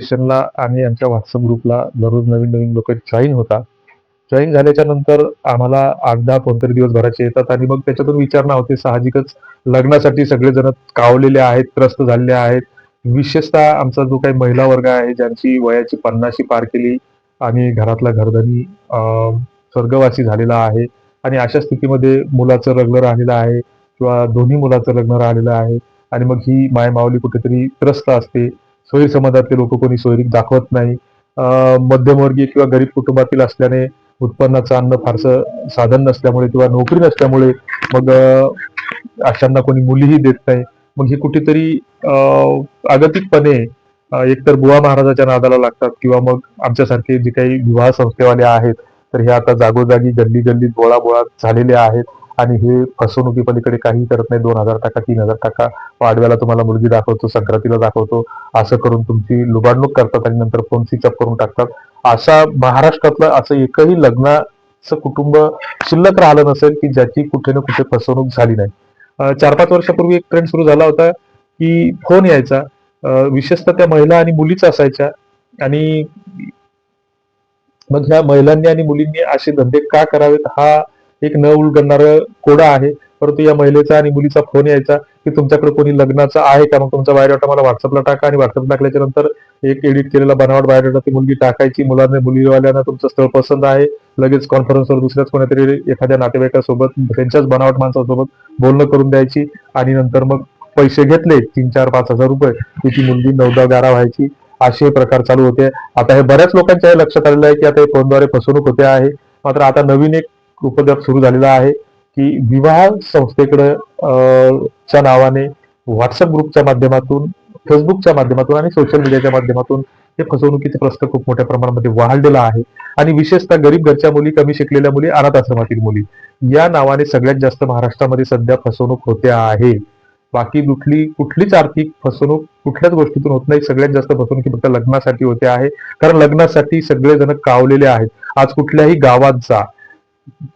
सेशनला आणि आमच्या व्हॉट्सअप ग्रुपला दररोज नवीन नवीन लोक जॉईन होतात जॉईन झाल्याच्यानंतर आम्हाला आठ दहा कोणतरी दिवस भरायचे येतात आणि मग त्याच्यातून विचारणा होते. साहजिकच लग्नासाठी सगळेजण कावलेले आहेत त्रस्त झालेले आहेत. विशेषतः आमचा जो काही महिला वर्ग आहे ज्यांची वयाची पन्नाशी पार केली आणि घरातला घरधनी स्वर्गवासी झालेला आहे आणि अशा स्थितीमध्ये मुलाचं लग्न राहिलेलं आहे किंवा दोन्ही मुलाचं लग्न राहिलेलं आहे आणि मग ही मायमावली कुठेतरी त्रस्त असते. सोयी समाजातले लोक कोणी सोयरीक दाखवत नाही. मध्यमवर्गीय किंवा गरीब कुटुंबातील असल्याने उत्पन्नाचं अन्न फारसं साधन नसल्यामुळे किंवा नोकरी नसल्यामुळे मग अशांना कोणी मुलीही देत नाही. मग ही कुठेतरी आगतिकपणे अगतिकपणे एकतर बुवा महाराजाच्या नादाला लागतात किंवा मग आमच्यासारखे जे काही विवाह संस्थेवाले आहेत तर हे आता जागोजागी गल्ली गल्लीत बोळा बोळा झालेले आहेत. आणि हे फसवणुकी पलीकडे काही करत नाही. दोन हजार टाका तीन हजार टाका. वाढव्याला तुम्हाला मुलगी दाखवतो संक्रांतीला दाखवतो. असं करून तुमची लुबाडणूक करतात आणि नंतर फोन स्विच अप करून टाकतात. असा महाराष्ट्रातलं असं एकही लग्नाचं कुटुंब शिल्लक राहिलं नसेल की ज्याची कुठे ना कुठे फसवणूक झाली नाही. चार पाच वर्षापूर्वी एक ट्रेंड सुरू झाला होता की फोन यायचा. विशेषतः त्या महिला आणि मुलीच असायच्या. आणि मग ह्या महिलांनी आणि मुलींनी असे धंदे का करावेत हा एक न उलगडणार कोडा आहे. परंतु या महिलेचा आणि मुलीचा फोन यायचा की तुमच्याकडे कोणी लग्नाचा आहे का? मग तुमचा बायोडाटा मला व्हॉट्सअपला टाका आणि व्हॉट्सअप टाकल्याच्या नंतर एक एडिट केलेला बनावट बायोडाटा ती मुलगी टाकायची. मुलांना मुलीवाल्यांना तुमचं स्थळ पसंत आहे. लगेच कॉन्फरन्सवर दुसऱ्याच कोणीतरी एखाद्या नातेवाईकासोबत त्यांच्याच बनावट माणसासोबत बोलणं करून द्यायची आणि नंतर मग पैसे घेतले तीन चार पाच हजार रुपये की ती मुलगी नवदा गारा व्हायची. असे प्रकार चालू होते. आता हे बऱ्याच लोकांच्या लक्षात आलेलं आहे की आता हे फोनद्वारे फसवणूक होते आहे. मात्र आता नवीन एक उपद्रव सुरू झालेला आहे की विवाह संस्थेकडे च्या नावाने व्हॉट्सअप ग्रुपच्या माध्यमातून फेसबुकच्या माध्यमातून आणि सोशल मीडियाच्या माध्यमातून हे फसवणुकीचे प्रश्न खूप मोठ्या प्रमाणामध्ये वाढलेला आहे. आणि विशेषतः गरीब घरच्या मुली कमी शिकलेल्या मुली अनाथ आश्रमातील मुली. या नावाने सगळ्यात जास्त महाराष्ट्रामध्ये सध्या फसवणूक होते आहे. बाकी कुठली कुठलीच आर्थिक फसवणूक कुठल्याच गोष्टीतून होत नाही. सगळ्यात जास्त फसवणूक फक्त लग्नासाठी होते आहे. कारण लग्नासाठी सगळेजण कावलेले आहेत. आज कुठल्याही गावात जा.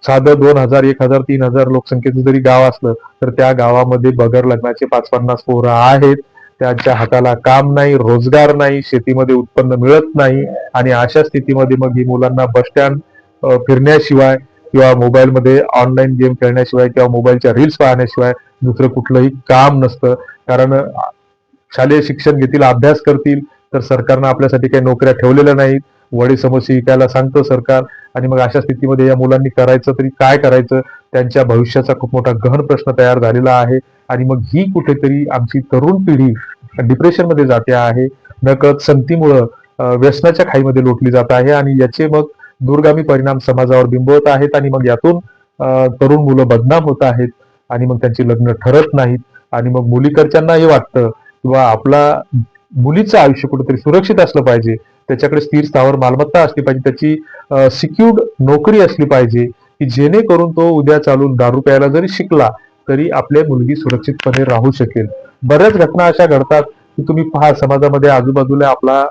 साधं दोन हजार एक हजार तीन हजार लोकसंख्येचं जरी गाव असलं तर त्या गावामध्ये बगर लग्नाचे पाच पन्नास पोरं आहेत. त्यांच्या हाताला काम नाही रोजगार नाही शेतीमध्ये उत्पन्न मिळत नाही. आणि अशा स्थितीमध्ये मग ही मुलांना बस स्टँड फिरण्याशिवाय किंवा मोबाईलमध्ये ऑनलाईन गेम खेळण्याशिवाय किंवा मोबाईलच्या रील्स पाहण्याशिवाय दुसरं कुठलंही काम नसतं. कारण शालेय शिक्षण घेतील अभ्यास करतील तर सरकारनं आपल्यासाठी काही नोकऱ्या ठेवलेल्या नाहीत. वडे समोसे विकायला सांगतं सरकार आणि मग अशा स्थितीमध्ये या मुलांनी करायचं तरी काय करायचं? त्यांच्या भविष्याचा खूप मोठा गहन प्रश्न तयार झालेला आहे. आणि मग ही कुठेतरी आमची तरुण पिढी डिप्रेशनमध्ये जाते आहे. नकळत संतीमुळं व्यसनाच्या खाईमध्ये लोटली जात आहे आणि याचे मग दूरगामी परिणाम समाजावर बिंबवत आहेत आणि मग यातून तरुण मुलं बदनाम होत आहेत आणि मग त्यांची लग्न ठरत नाहीत. आणि मग मुलीकडच्यांना हे वाटतं किंवा आपला मुलीचं आयुष्य कुठेतरी सुरक्षित असलं पाहिजे. त्याच्याकडे स्थिर स्थावर मालमत्ता असली पाहिजे त्याची सिक्युर्ड नोकरी असली पाहिजे की जेणेकरून तो उद्या चालून दारू प्यायला जरी शिकला तरी आपल्या मुलगी सुरक्षितपणे राहू शकेल. बऱ्याच घटना अशा घडतात की तुम्ही पहा समाजामध्ये आजूबाजूला आपला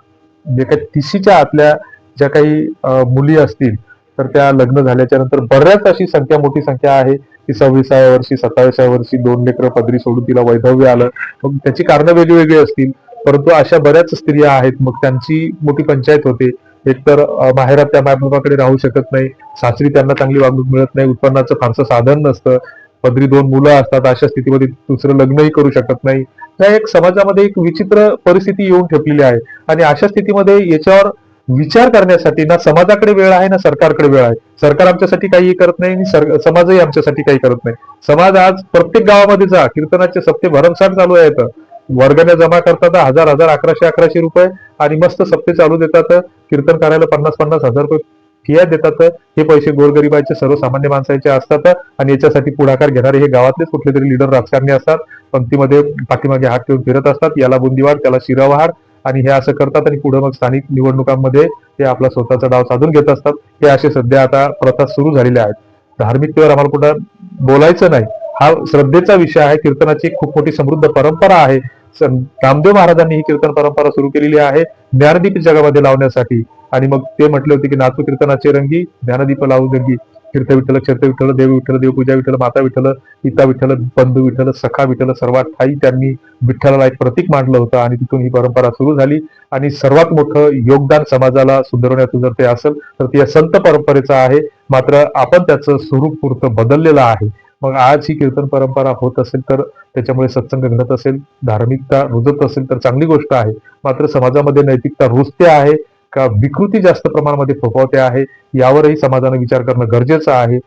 जे काही तिशीच्या आतल्या ज्या काही मुली असतील तर त्या लग्न झाल्याच्यानंतर बऱ्याच अशी संख्या मोठी संख्या आहे की सव्वीसाव्या वर्षी सत्तावीसाव्या वर्षी दोन लेकरं पदरी सोडून तिला वैधव्य आलं. मग त्याची कारणं वेगळी वेगळी असतील. परंतु अशा बऱ्याच स्त्रिया आहेत मग त्यांची मोठी पंचायत होते. एकतर अं, माहेरात त्या मायबापाकडे राहू शकत नाही सासरी त्यांना चांगली वागणूक मिळत नाही उत्पन्नाचं फारसं साधन नसतं पदरी दोन मुलं असतात अशा स्थितीमध्ये दुसरं लग्नही करू शकत नाही. या एक समाजामध्ये एक विचित्र परिस्थिती येऊन ठेपलेली आहे आणि अशा स्थितीमध्ये याच्यावर विचार करण्यासाठी ना समाजाकडे वेळ आहे ना सरकारकडे वेळ आहे. सरकार आमच्यासाठी काहीही करत नाही आणि सर- समाजही आमच्यासाठी काही करत नाही. समाज आज प्रत्येक गावामध्ये जा कीर्तनाचे सप्ते भरमसाठ चालू आहेत. वर्गाने जमा करतात हजार हजार अकराशे अकराशे रुपये आणि मस्त सप्ते चालू देतात. कीर्तन करायला पन्नास पन्नास हजार रुपये फिया देतात. हे पैसे गोरगरिबाचे सर्वसामान्य माणसाचे असतात आणि याच्यासाठी पुढाकार घेणारे हे गावातलेच कुठले तरी लिडर राजकारणी असतात. पंक्तीमध्ये पाठीमागे हात ठेवून फिरत असतात. याला बुंदीवाड त्याला शिरावहार आणि हे असं करतात आणि पुढे मग स्थानिक निवडणुकांमध्ये ते आपला स्वतःचा डाव साधून घेत असतात. हे असे सध्या आता प्रथा सुरू झालेल्या आहेत. धार्मिकतेवर आम्हाला कुठं बोलायचं नाही. हा श्रद्धेचा विषय आहे. कीर्तनाची खूप मोठी समृद्ध परंपरा आहे. रामदेव महाराजांनी ही कीर्तन परंपरा सुरू केलेली आहे. ज्ञानदीप जगामध्ये लावण्यासाठी. आणि मग ते म्हटले होते की नाचू कीर्तनाचे रंगी ज्ञानदीप लावू रंगी तीर्थ विठ्ठल क्षत्र विठ्ठल देव विठ्ठल देवपूजा विठ्ठल माता विठ्ठल पिता विठ्ठल बंधू विठ्ठल सखा विठ्ठल सर्वात ठाई त्यांनी विठ्ठलाला एक प्रतीक मांडलं होतं आणि तिथून ही परंपरा सुरू झाली. आणि सर्वात मोठं योगदान समाजाला सुधारवण्याचं जर ते असेल तर ते या संत परंपरेचं आहे. मात्र आपण त्याचं स्वरूप पुरतं बदललेलं आहे. मग आज ही कीर्तन परंपरा होत असेल तर त्याच्यामुळे सत्संग घडत असेल धार्मिकता रुजत असेल तर चांगली गोष्ट आहे. मात्र समाजामध्ये नैतिकता रुजते आहे का विकृती जास्त प्रमाणामध्ये फोफावते आहे यावरही समाजाने विचार करणं गरजेचं आहे.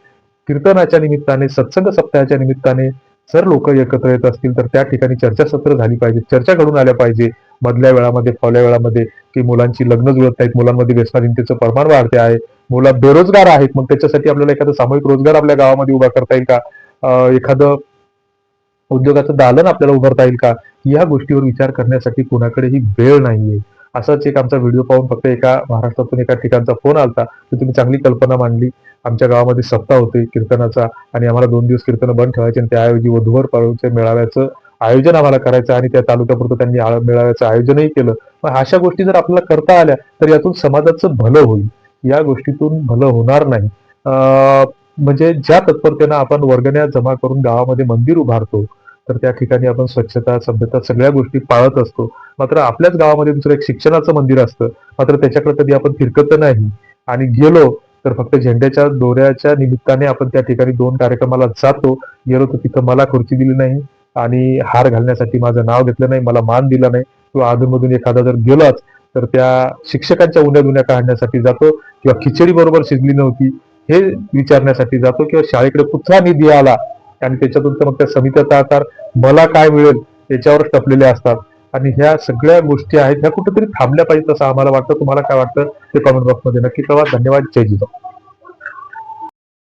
कीर्तनाच्या निमित्ताने सत्संग सप्ताहाच्या निमित्ताने जर लोक एकत्र येत असतील तर त्या ठिकाणी चर्चासत्र झाली पाहिजे चर्चा घडून आल्या पाहिजे. मधल्या वेळामध्ये फावल्या वेळामध्ये की मुलांची लग्न जुळत नाहीत मुलांमध्ये व्यसनाधीनतेचं प्रमाण वाढते आहे. मुलं बेरोजगार आहेत मग त्याच्यासाठी आपल्याला एखादा सामूहिक रोजगार आपल्या गावामध्ये उभा करता येईल का? एखादं उद्योगाचं दालन आपल्याला उभारता येईल का? या गोष्टीवर विचार करण्यासाठी कोणाकडेही वेळ नाहीये. असाच एक आमचा व्हिडिओ पाहून फक्त एका महाराष्ट्रातून एका ठिकाणचा फोन आलता. तर तुम्ही चांगली कल्पना मांडली. आमच्या गावामध्ये सप्ताह होते कीर्तनाचा आणि आम्हाला दोन दिवस कीर्तन बंद ठेवायचे आणि त्याऐवजी वधूवर पाळूच्या मेळाव्याचं आयोजन आम्हाला करायचं आणि त्या तालुक्यापुरतं त्यांनी मेळाव्याचं आयोजनही केलं. मग अशा गोष्टी जर आपल्याला करता आल्या तर यातून समाजाचं भलं होईल. या गोष्टीतून भलं होणार नाही. अं, म्हणजे ज्या तत्परतेनं आपण वर्गण्या जमा करून गावामध्ये मंदिर उभारतो तर त्या ठिकाणी आपण स्वच्छता सभ्यता सगळ्या गोष्टी पाळत असतो. मात्र आपल्याच गावामध्ये दुसरं एक शिक्षणाचं मंदिर असतं. मात्र त्याच्याकडे कधी आपण फिरकत नाही. आणि गेलो तर फक्त झेंड्याच्या दोऱ्याच्या निमित्ताने आपण त्या ठिकाणी दोन कार्यक्रमाला जातो. गेलो तर तिथं मला खुर्ची दिली नाही. आणि हार घालण्यासाठी माझं नाव घेतलं नाही. मला मान दिला नाही. किंवा अधूनमधून एखादा जर गेलाच तर त्या शिक्षकांच्या उन्या दुन्या काढण्यासाठी जातो. किंवा खिचडी बरोबर शिजली नव्हती. हे विचारण्यासाठी जातो किंवा शाळेकडे कुठला निधी आला आणि त्याच्यातून तर मग त्या समित्याचा आकार मला काय मिळेल याच्यावर टपलेले असतात. आणि ह्या सगळ्या गोष्टी आहेत ह्या कुठेतरी थांबल्या पाहिजेत असं आम्हाला वाटतं. तुम्हाला काय वाटतं ते कॉमेंट बॉक्समध्ये नक्की कळवा. धन्यवाद. जय जिजाऊ